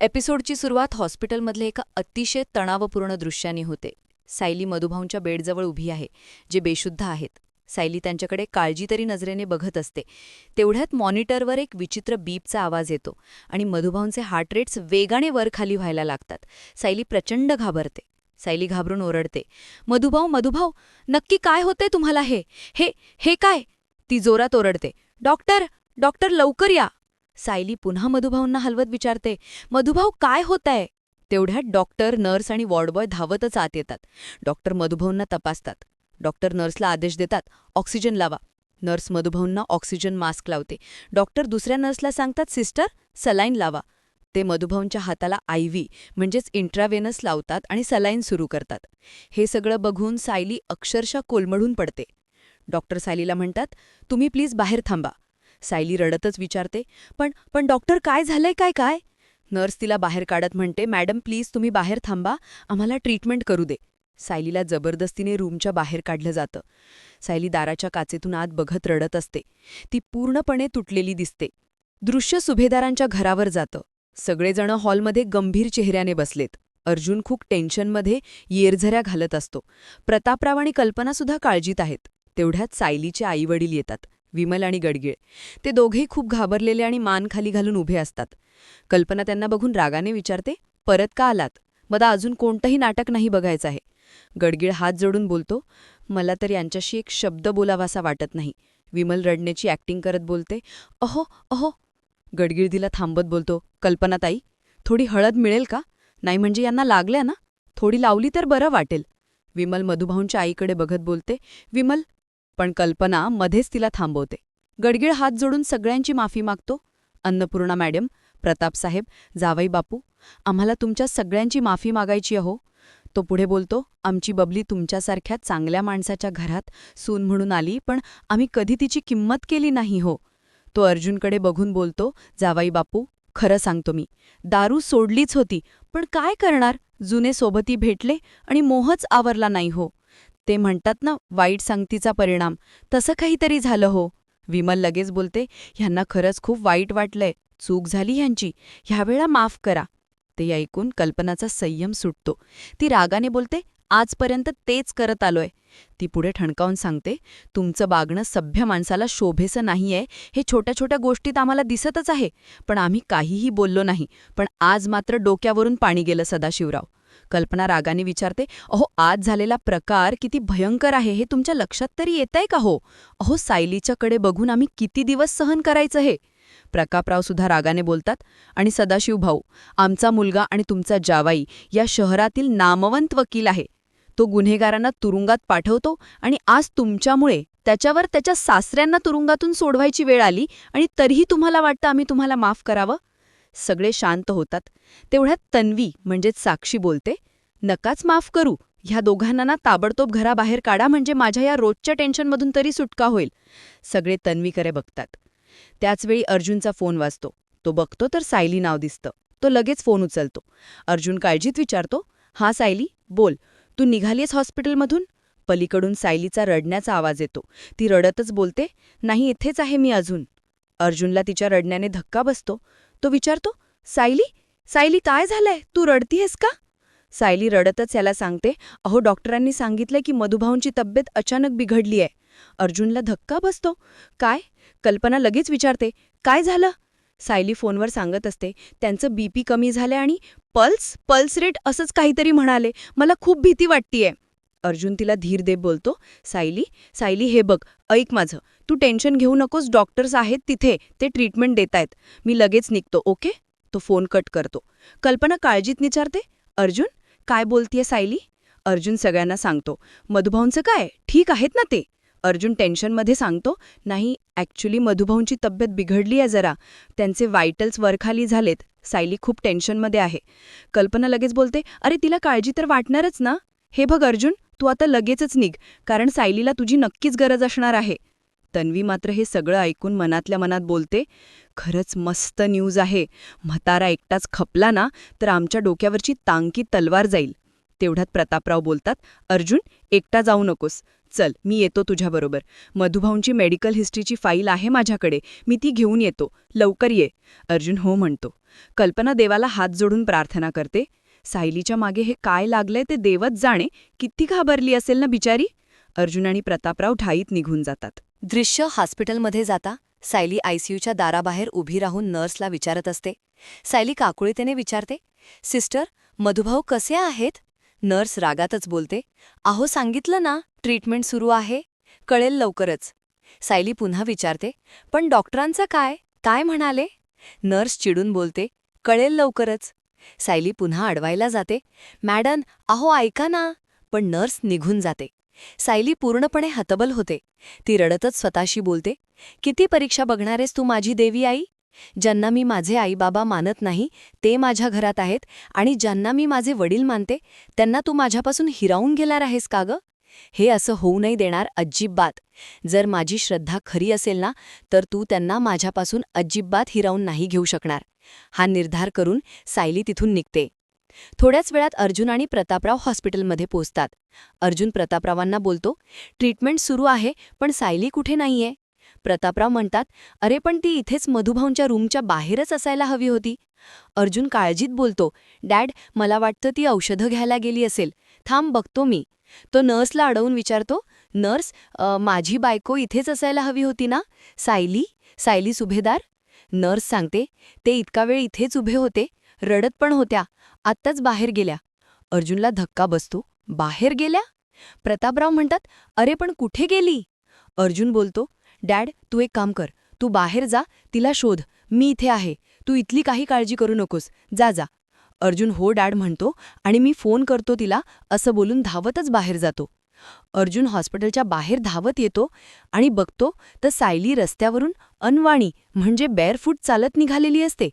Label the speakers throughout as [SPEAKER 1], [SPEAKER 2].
[SPEAKER 1] एपिसोडची सुरुवात हॉस्पिटलमधले एका अतिशय तणावपूर्ण दृश्याने होते. सायली मधुभाऊंच्या बेडजवळ उभी आहे जे बेशुद्ध आहेत. सायली त्यांच्याकडे काळजी तरी नजरेने बघत असते. तेवढ्यात मॉनिटरवर एक विचित्र बीपचा आवाज येतो आणि मधुभाऊंचे हार्ट रेट्स वेगाने वर खाली व्हायला लागतात. सायली प्रचंड घाबरते. सायली घाबरून ओरडते. मधुभाऊ मधुभाऊ नक्की काय होतंय तुम्हाला हे? हे हे काय? ती जोरात ओरडते. डॉक्टर डॉक्टर लवकर या. सायली पुन्हा मधुभाऊंना हलवत विचारते मधुभाऊ काय होतंय? तेवढ्यात डॉक्टर नर्स आणि वॉर्डबॉय धावतच आत येतात. डॉक्टर मधुभाऊंना तपासतात. डॉक्टर नर्सला आदेश देतात ऑक्सिजन लावा. नर्स मधुभाऊंना ऑक्सिजन मास्क लावते. डॉक्टर दुसऱ्या नर्सला सांगतात सिस्टर सलाईन लावा. ते मधुभाऊंच्या हाताला आयव्ही म्हणजेच इंट्रावेनस लावतात आणि सलाईन सुरू करतात. हे सगळं बघून सायली अक्षरशः कोलमडून पडते. डॉक्टर सायलीला म्हणतात तुम्ही प्लीज बाहेर थांबा. सायली रडतच विचारते पण पण डॉक्टर काय झालंय काय काय? नर्स तिला बाहेर काढत म्हणते मॅडम प्लीज तुम्ही बाहेर थांबा आम्हाला ट्रीटमेंट करू दे. सायलीला जबरदस्तीने रूमच्या बाहेर काढलं जातं. सायली दाराच्या काचेतून आत बघत रडत असते. ती पूर्णपणे तुटलेली दिसते. दृश्य सुभेदारांच्या घरावर जातं. सगळेजण हॉलमध्ये गंभीर चेहऱ्याने बसलेत. अर्जुन खूप टेन्शनमध्ये येरझऱ्या घालत असतो. प्रतापराव आणि कल्पनासुद्धा काळजीत आहेत. तेवढ्यात सायलीचे आईवडील येतात. विमल आणि गडगिळ. ते दोघेही खूप घाबरलेले आणि मान खाली घालून उभे असतात. कल्पना त्यांना बघून रागाने विचारते परत का आलात? मला अजून कोणतंही नाटक नाही बघायचं आहे. गडगिळ हात जोडून बोलतो मला तर यांच्याशी एक शब्द बोलावासा वाटत नाही. विमल रडण्याची ॲक्टिंग करत बोलते अहो अहो. गडगिळ तिला थांबत बोलतो कल्पनाताई थोडी हळद मिळेल का? नाही म्हणजे यांना लागल्या ना? थोडी लावली तर बरं वाटेल. विमल मधुभाऊंच्या आईकडे बघत बोलते विमल पण कल्पना मध्येच तिला थांबवते. गडगिळ हात जोडून सगळ्यांची माफी मागतो. अन्नपूर्णा मॅडम प्रतापसाहेब जावई बापू आम्हाला तुमच्या सगळ्यांची माफी मागायची अहो तो पुढे बोलतो आमची बबली तुमच्यासारख्या चांगल्या माणसाच्या घरात सून म्हणून आली पण आम्ही कधी तिची किंमत केली नाही हो. तो अर्जुनकडे बघून बोलतो जावाई बापू खरं सांगतो मी दारू सोडलीच होती पण काय करणार? जुने सोबती भेटले आणि मोहच आवरला नाही हो. ते म्हणतात ना वाईट सांगतीचा परिणाम. तसं काहीतरी झालं हो. विमल लगेच बोलते ह्यांना खरंच खूप वाईट वाटलंय. चूक झाली ह्यांची. ह्यावेळा माफ करा. ते ऐकून कल्पनाचा संयम सुटतो. ती रागाने बोलते आजपर्यंत तेच करत आलोय. ती पुढे ठणकावून सांगते तुमचं बागणं सभ्य माणसाला शोभेसं नाहीये. हे छोट्या छोट्या गोष्टीत आम्हाला दिसतच आहे. पण आम्ही काहीही बोललो नाही. पण आज मात्र डोक्यावरून पाणी गेलं सदाशिवराव. कल्पना रागाने विचारते अहो आज झालेला प्रकार किती भयंकर आहे हे तुमच्या लक्षात तरी येतंय का हो? अहो सायलीच्याकडे बघून आम्ही किती दिवस सहन करायचं हे? प्रकापराव सुद्धा रागाने बोलतात आणि सदाशिव भाऊ आमचा मुलगा आणि तुमचा जावाई या शहरातील नामवंत वकील आहे. तो गुन्हेगारांना तुरुंगात पाठवतो आणि आज तुमच्यामुळे त्याच्यावर त्याच्या सासऱ्यांना तुरुंगातून सोडवायची वेळ आली आणि तरीही तुम्हाला वाटतं आम्ही तुम्हाला माफ करावं? सगळे शांत होतात. तेवढ्यात तन्वी म्हणजेच साक्षी बोलते नकाच माफ करू. ह्या दोघांना ना ताबडतोब घराबाहेर काढा म्हणजे माझ्या या रोजच्या टेन्शनमधून तरी सुटका होईल. सगळे तन्वीकडे बघतात. त्याचवेळी अर्जुनचा फोन वाजतो. तो बघतो तर सायली नाव दिसतं. तो लगेच फोन उचलतो. अर्जुन काळजीत विचारतो. हा सायली. बोल. तू निघालीस हॉस्पिटलमधून? पलीकडून सायलीचा रडण्याचा आवाज येतो. ती रडतच बोलते. नाही इथेच आहे मी अजून. अर्जुनला तिच्या रडण्याने धक्का बसतो. तो विचारतो सायली सायली काय झालंय? तू रडतीयस का? सायली रडतच याला सांगते अहो डॉक्टरांनी सांगितलंय की मधुभाऊंची तब्येत अचानक बिघडली आहे अर्जुनला धक्का बसतो. काय? कल्पना लगेच विचारते काय झालं? सायली फोनवर सांगत असते त्यांचं बीपी कमी झालंय आणि पल्स पल्स रेट असंच काहीतरी म्हणाले. मला खूप भीती वाटतीये. अर्जुन तिला धीर दे बोलतो सायली सायली हे बघ ऐक माझं. तू टेन्शन घेऊ नकोस डॉक्टर्स आहेत तिथे ते ट्रीटमेंट देतायत. मी लगेच निघतो ओके? तो फोन कट करतो. कल्पना काळजीत विचारते अर्जुन काय बोलतीये सायली? अर्जुन सगळ्यांना सांगतो. मधुभाऊंचं काय? ठीक आहेत ना ते? अर्जुन टेन्शनमध्ये सांगतो. नाही ॲक्च्युली मधुभाऊंची तब्येत बिघडली आहे जरा. त्यांचे वायटल्स वरखाली झालेत. सायली खूप टेन्शनमध्ये आहे. कल्पना लगेच बोलते अरे तिला काळजी तर वाटणारच ना? हे बघ अर्जुन तू आता लगेचच निघ कारण सायलीला तुझी नक्कीच गरज असणार आहे. तन्वी मात्र हे सगळं ऐकून मनातल्या मनात बोलते खरंच मस्त न्यूज आहे. म्हातारा एकटाच खपला ना तर आमच्या डोक्यावरची तांकी तलवार जाईल. तेवढ्यात प्रतापराव बोलतात अर्जुन एकटा जाऊ नकोस. चल मी येतो तुझ्याबरोबर मधुभाऊंची मेडिकल हिस्ट्रीची फाईल आहे माझ्याकडे. मी ती घेऊन येतो. लवकर ये. अर्जुन हो म्हणतो. कल्पना देवाला हात जोडून प्रार्थना करते सायलीच्या मागे हे काय लागलंय ते देवच जाणे किती घाबरली असेल ना बिचारी? अर्जुन आणि प्रतापराव ठाईत निघून जातात. दृश्य हॉस्पिटलमध्ये जाता सायली आयसीयूच्या दाराबाहेर उभी राहून नर्सला विचारत असते. सायली काकुळीतेने विचारते सिस्टर मधुभाऊ कसे आहेत? नर्स रागातच बोलते अहो सांगितलं ना ट्रीटमेंट सुरू आहे कळेल लवकरच. सायली पुन्हा विचारते पण डॉक्टरांचं काय? काय म्हणाले? नर्स चिडून बोलते कळेल लवकरच. सायली पुन्हा अडवायला जाते. मॅडम अहो ऐका ना. पण नर्स निघून जाते. सायली पूर्णपणे हतबल होते. ती रडतच स्वतःशी बोलते. किती परीक्षा बघणारेस तू माझी देवी आई? ज्यांना मी माझे आईबाबा मानत नाही ते माझ्या घरात आहेत आणि ज्यांना मी माझे वडील मानते त्यांना तू माझ्यापासून हिरावून घेणार आहेस का ग? हे असं होऊ नाही देणार अजिबात. जर माझी श्रद्धा खरी असेल ना तर तू त्यांना माझ्यापासून अजिबात हिरावून नाही घेऊ शकणार. हा निर्धार करून सायली तिथून निघते. थोड्याच वेळात अर्जुन आणि प्रतापराव हॉस्पिटलमध्ये पोचतात अर्जुन प्रतापरावांना बोलतो ट्रीटमेंट सुरू आहे पण सायली कुठे नाहीये? प्रतापराव म्हणतात अरे पण ती इथेच मधुभाऊंच्या रूमच्या बाहेरच असायला हवी होती. अर्जुन काळजीत बोलतो डॅड मला वाटतं ती औषधं घ्यायला गेली असेल. थांब बघतो मी. तो नर्सला अडवून विचारतो नर्स माझी बायको इथेच असायला हवी होती ना? सायली? सायली सुभेदार? नर्स सांगते ते इतका वेळ इथेच उभे होते रडत पण होत्या आत्ताच बाहेर गेल्या. अर्जुनला धक्का बसतो बाहेर गेल्या? प्रतापराव म्हणतात अरे पण कुठे गेली? अर्जुन बोलतो डॅड तू एक काम कर तू बाहेर जा तिला शोध मी इथे आहे तू इथली काही काळजी करू नकोस जा जा. अर्जुन हो डॅड म्हणतो आणि मी फोन करतो तिला असं बोलून धावतच बाहेर जातो. अर्जुन हॉस्पिटलच्या बाहेर धावत येतो आणि बघतो तर सायली रस्त्यावरून अनवाणी म्हणजे बेअरफूट चालत निघालेली असते.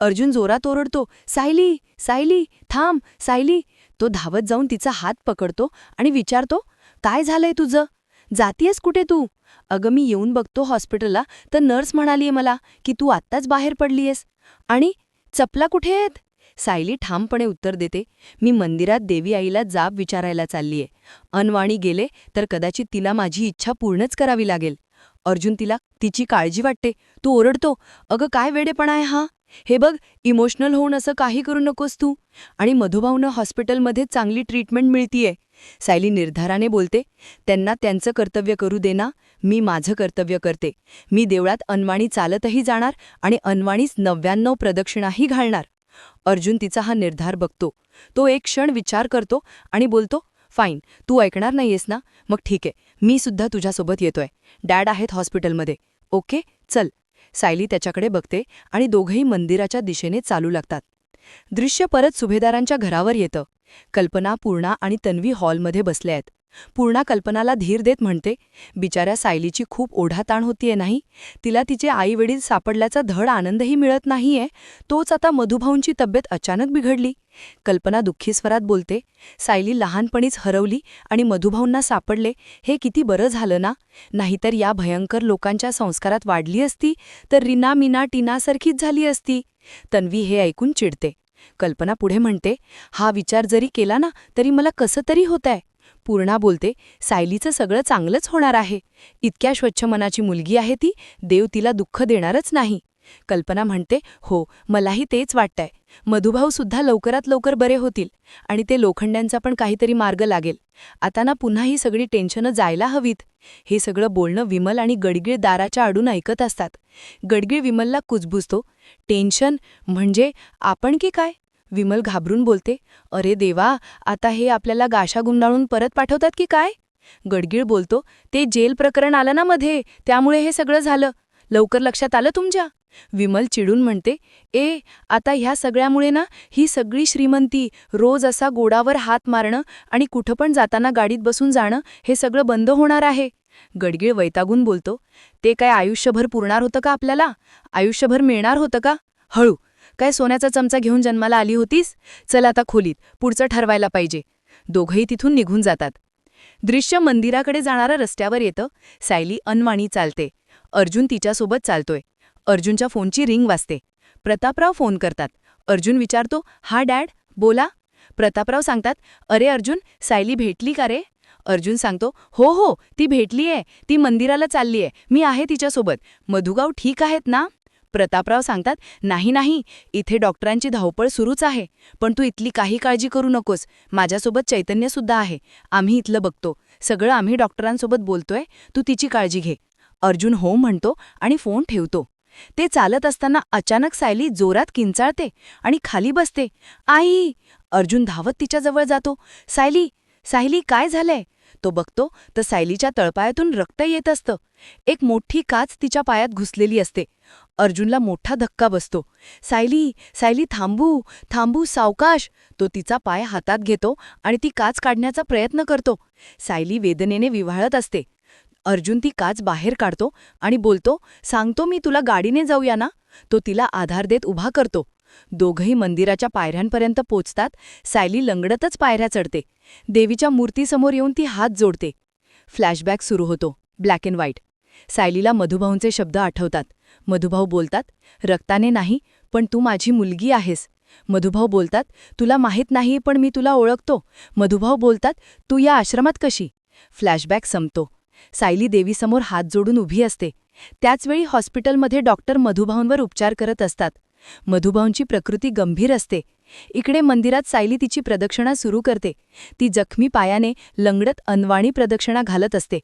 [SPEAKER 1] अर्जुन जोरात ओरडतो सायली सायली थांब सायली. तो धावत जाऊन तिचा हात पकडतो आणि विचारतो काय झालंय तुझं? जातीयस कुठे तू? अगं मी येऊन बघतो हॉस्पिटलला तर नर्स म्हणालीये मला की तू आत्ताच बाहेर पडलीयस. आणि चपला कुठे आहेत? सायली ठामपणे उत्तर देते मी मंदिरात देवी आईला जाब विचारायला चाललीये. अनवाणी गेले तर कदाचित तिला माझी इच्छा पूर्णच करावी लागेल. अर्जुन तिला तिची काळजी वाटते. तू ओरडतो. अगं काय वेडेपणा आहे हा? हे बघ इमोशनल होऊन असं काही करू नकोस तू. आणि मधुभाऊनं हॉस्पिटलमध्ये चांगली ट्रीटमेंट मिळतीये. सायली निर्धाराने बोलते त्यांना त्यांचं कर्तव्य करू देना मी माझं कर्तव्य करते. मी देवळात अनवाणी चालतही जाणार आणि अनवाणीच नव्याण्णव प्रदक्षिणाही घालणार. अर्जुन तिचा हा निर्धार बघतो. तो एक क्षण विचार करतो आणि बोलतो फाईन तू ऐकणार नाहीयेस ना? मग ठीक आहे मी सुद्धा तुझ्यासोबत येतोय. डॅड आहेत हॉस्पिटलमध्ये ओके चल. सायली त्याच्याकडे बघते आणि दोघंही मंदिराच्या दिशेने चालू लागतात. दृश्य परत सुभेदारांच्या घरावर येतं. कल्पना पूर्णा आणि तन्वी हॉलमध्ये बसल्या आहेत. पूर्णा कल्पनाला धीर देत म्हणते बिचाऱ्या सायलीची खूप ओढाताण होतीये नाही? तिला तिचे आईवडील सापडल्याचा धड आनंदही मिळत नाहीये. तोच आता मधुभाऊंची तब्येत अचानक बिघडली. कल्पना दुःखी स्वरात बोलते सायली लहानपणीच हरवली आणि मधुभाऊंना सापडले. हे किती बरं झालं ना? नाहीतर या भयंकर लोकांच्या संस्कारात वाढली असती तर रिना मीना टीनासारखीच झाली असती. तन्वी हे ऐकून चिडते. कल्पना पुढे म्हणते हा विचार जरी केला ना तरी मला कसं तरी होतंय. पूर्णा बोलते सायलीचं सगळं चांगलंच होणार आहे. इतक्या स्वच्छ मनाची मुलगी आहे ती देव तिला दुःख देणारच नाही. कल्पना म्हणते हो मलाही तेच वाटतंय. मधुभाऊ सुद्धा लवकरात लवकर बरे होतील आणि ते लोखंड्यांचा पण काहीतरी मार्ग लागेल. आता ना पुन्हा ही सगळी टेन्शनं जायला हवीत. हे सगळं बोलणं विमल आणि गडगीळ दाराच्या आडून ऐकत असतात. गडगीळ विमलला कुजबुजतो टेन्शन म्हणजे आपण की काय? विमल घाबरून बोलते अरे देवा आता हे आपल्याला गाशा गुंडाळून परत पाठवतात की काय? गडगिळ बोलतो ते जेल प्रकरण आलं ना मध्ये त्यामुळे हे सगळं झालं. लवकर लक्षात आलं तुमच्या? विमल चिडून म्हणते ए आता ह्या सगळ्यामुळे ना ही सगळी श्रीमंती रोज असा गोडावर हात मारणं आणि कुठं पण जाताना गाडीत बसून जाणं हे सगळं बंद होणार आहे. गडगीळ वैतागून बोलतो ते काय आयुष्यभर पुरणार होतं का आपल्याला? आयुष्यभर मिळणार होतं का? हळू काय सोन्याचा चमचा घेऊन जन्माला आली होतीस? चल आता खोलीत पुढचं ठरवायला पाहिजे. दोघंही तिथून निघून जातात. दृश्य मंदिराकडे जाणारं रस्त्यावर येतं. सायली अनवाणी चालते. अर्जुन तिच्यासोबत चालतोय. अर्जुनच्या फोनची रिंग वाजते. प्रतापराव फोन करतात. अर्जुन विचारतो हा डॅड बोला.
[SPEAKER 2] प्रतापराव सांगतात अरे अर्जुन सायली भेटली का रे? अर्जुन सांगतो हो हो ती भेटली आहे ती मंदिराला चालली आहे मी आहे तिच्यासोबत. मधुगाव ठीक आहेत ना? प्रतापराव सांगतात नाही नाही इथे डॉक्टरांची धावपळ सुरूच आहे पण तू इथली काही काळजी करू नकोस. माझ्यासोबत चैतन्यसुद्धा आहे. आम्ही इथलं बघतो. सगळं आम्ही डॉक्टरांसोबत बोलतोय. तू तिची काळजी घे. अर्जुन हो म्हणतो आणि फोन ठेवतो. ते चालत असताना अचानक सायली जोरात किंचाळते आणि खाली बसते. आई! अर्जुन धावत तिच्याजवळ जातो. सायली सायली काय झालंय? तो बघतो तर सायलीच्या तळपायातून रक्त येत असतं. एक मोठी काच तिच्या पायात घुसलेली असते. अर्जुनला मोठा धक्का बसतो. सायली सायली थांबू थांबू सावकाश. तो तिचा पाय हातात घेतो आणि ती काच काढण्याचा प्रयत्न करतो. सायली वेदनेने विव्हाळत असते. अर्जुन ती काच बाहेर काढतो आणि बोलतो सांगतो मी तुला गाडीने जाऊया ना? तो तिला आधार देत उभा करतो. दोघंही मंदिराच्या पायऱ्यांपर्यंत पोचतात. सायली लंगडतच पायऱ्या चढते. देवीच्या मूर्तीसमोर येऊन ती हात जोडते. फ्लॅशबॅक सुरू होतो. Black and white. सायलीला मधुभाऊंचे शब्द आठवतात. मधुभाऊ बोलतात रक्ताने नाही पण तू माझी मुलगी आहेस. मधुभाऊ बोलतात तुला माहीत नाही पण मी तुला ओळखतो. मधुभाऊ बोलतात तू या आश्रमात कशी? फ्लॅशबॅक संपतो. सायली देवीसमोर हात जोडून उभी असते. त्याचवेळी हॉस्पिटलमध्ये डॉक्टर मधुभाऊंवर उपचार करत असतात. मधुभाऊंची प्रकृती गंभीर असते. इकडे मंदिरात सायली तिची प्रदक्षिणा सुरू करते. ती जखमी पायाने लंगडत अनवाणी प्रदक्षिणा घालत असते.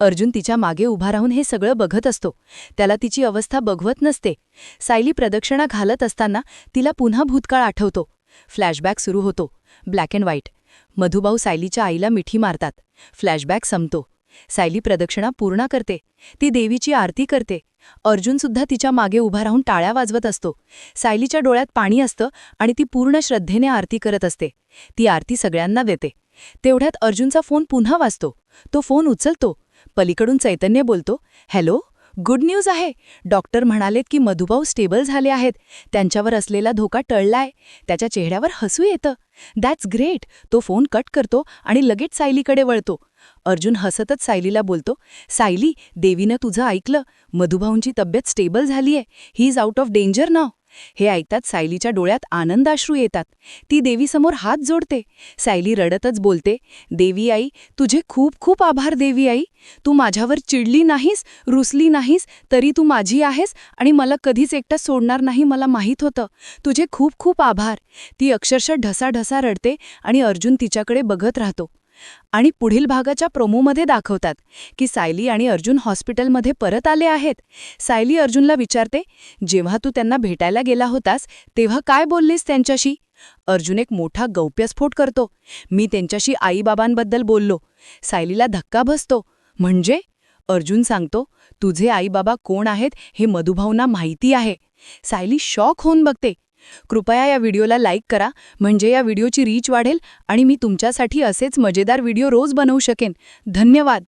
[SPEAKER 2] अर्जुन तिच्यामागे उभा राहून हे सगळं बघत असतो. त्याला तिची अवस्था बघवत नसते. सायली प्रदक्षिणा घालत असताना तिला पुन्हा भूतकाळ आठवतो. फ्लॅशबॅक सुरू होतो. Black and white. मधुभाऊ सायलीच्या आईला मिठी मारतात. फ्लॅशबॅक संपतो. सायली प्रदक्षिणा पूर्ण करते. ती देवीची आरती करते. अर्जुनसुद्धा तिच्यामागे उभा राहून टाळ्या वाजवत असतो. सायलीच्या डोळ्यात पाणी असतं आणि ती पूर्ण श्रद्धेने आरती करत असते. ती आरती सगळ्यांना देते. तेवढ्यात अर्जुनचा फोन पुन्हा वाजतो. तो फोन उचलतो. पलीकडून चैतन्य बोलतो हॅलो? गुड न्यूज आहे. डॉक्टर म्हणालेत की मधुभाऊ स्टेबल झाले आहेत. त्यांच्यावर असलेला धोका टळलाय. त्याच्या चेहऱ्यावर हसू येतं. दॅट्स ग्रेट तो फोन कट करतो आणि लगेच सायलीकडे वळतो. अर्जुन हसतच सायलीला बोलतो सायली देवीनं तुझं ऐकलं. मधुभाऊंची तब्येत स्टेबल झालीय. He is out of danger नाव हे ऐकतात सायलीच्या डोळ्यात आनंदाश्रू येतात. ती देवीसमोर हात जोडते. सायली रडतच बोलते देवी आई तुझे खूप खूप आभार देवी आई. तू माझ्यावर चिडली नाहीस रुसली नाहीस तरी तू माझी आहेस आणि मला कधीच एकटा सोडणार नाही मला माहीत होतं. तुझे खूप खूप आभार. ती अक्षरशः ढसाढसा रडते आणि अर्जुन तिच्याकडे बघत राहतो. आणि पुढील भागाच्या प्रोमोमध्ये दाखवतात की सायली आणि अर्जुन हॉस्पिटलमध्ये परत आले आहेत. सायली अर्जुनला विचारते जेव्हा तू त्यांना भेटायला गेला होतास तेव्हा काय बोललीस त्यांच्याशी? अर्जुन एक मोठा गौप्यस्फोट करतो. मी त्यांच्याशी आईबाबांबद्दल बोललो. सायलीला धक्का बसतो. म्हणजे? अर्जुन सांगतो तुझे आईबाबा कोण आहेत हे मधुभाऊंना माहिती आहे. सायली शॉक होऊन बघते. कृपया या व्हिडिओला लाईक करा म्हणजे या व्हिडिओची रीच वाढेल आणि मी तुमच्यासाठी असेच मजेदार व्हिडिओ रोज बनवू शकेन. धन्यवाद.